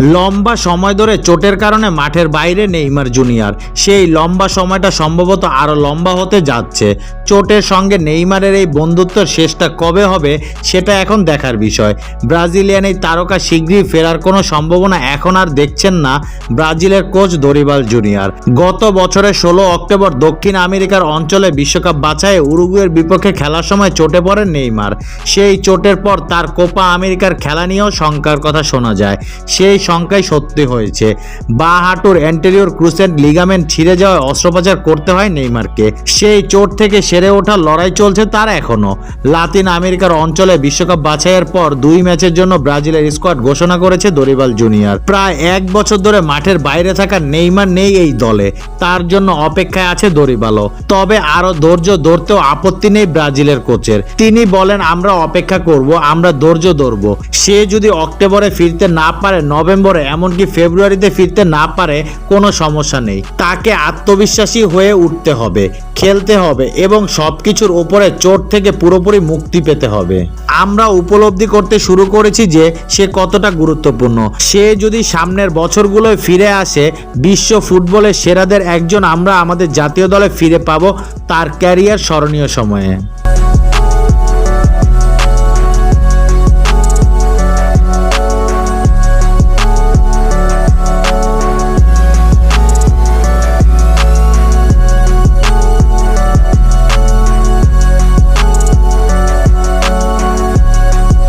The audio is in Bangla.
লম্বা সময় ধরে চোটের কারণে মাঠের বাইরে নেইমার জুনিয়র। সেই লম্বা সময়টা সম্ভবত আরও লম্বা হতে যাচ্ছে। চোটের সঙ্গে নেইমারের এই বন্ধুত্বের শেষটা কবে হবে, সেটা এখন দেখার বিষয়। ব্রাজিলিয়ান এই তারকা শীঘ্রই ফেরার কোনো সম্ভাবনা এখন আর দেখছেন না ব্রাজিলের কোচ দরিবাল জুনিয়র। গত বছরের ষোলো অক্টোবর দক্ষিণ আমেরিকার অঞ্চলে বিশ্বকাপ বাছায় উরুগুয়ের বিপক্ষে খেলার সময় চোটে পড়েন নেইমার। সেই চোটের পর তার কোপা আমেরিকার খেলা নিয়েও শঙ্কার কথা শোনা যায়। সেই শঙ্কাই সত্যি হয়েছে। বা হাঁটুর অ্যান্টেরিয়র ক্রুসেন্ট লিগামেন্ট ছিঁড়ে যাওয়ায় অস্ত্রোপচার করতে হয় নেইমারকে। সেই চোট থেকে সেরে ওঠার লড়াই চলছে তার এখনও লাতিন আমেরিকার অঞ্চলে বিশ্বকাপ বাছাইয়ের পর দুই ম্যাচের জন্য ব্রাজিলের স্কোয়াড ঘোষণা করেছে দরিবাল জুনিয়র। প্রায় এক বছর ধরে মাঠের বাইরে থাকা নেইমার নেই এই দলে। তার জন্য অপেক্ষায় আছে দরিবালও। তবে আরও ধৈর্য ধরতেও আপত্তি নেই ব্রাজিলের কোচের। তিনি বলেন, আমরা অপেক্ষা করব, আমরা ধৈর্য ধরব। সে যদি অক্টোবরে ফিরতে না পারে, নভেম্বরে এমনকি ফেব্রুয়ারিতে ফিরতে না পারে কোনো সমস্যা নেই। তাকে আত্মবিশ্বাসী হয়ে উঠতে হবে, খেলতে হবে এবং সবকিছুর ওপরে চোট থেকে পুরোপুরি মুক্তি পেতে হবে। আমরা উপলব্ধি করতে শুরু করেছি যে সে কতটা গুরুত্বপূর্ণ। সে যদি সামনের বছরগুলোয় ফিরে আসে, বিশ্ব ফুটবলের সেরাদের একজন আমরা আমাদের জাতীয় দলে ফিরে পাবো তার ক্যারিয়ার স্মরণীয় সময়ে।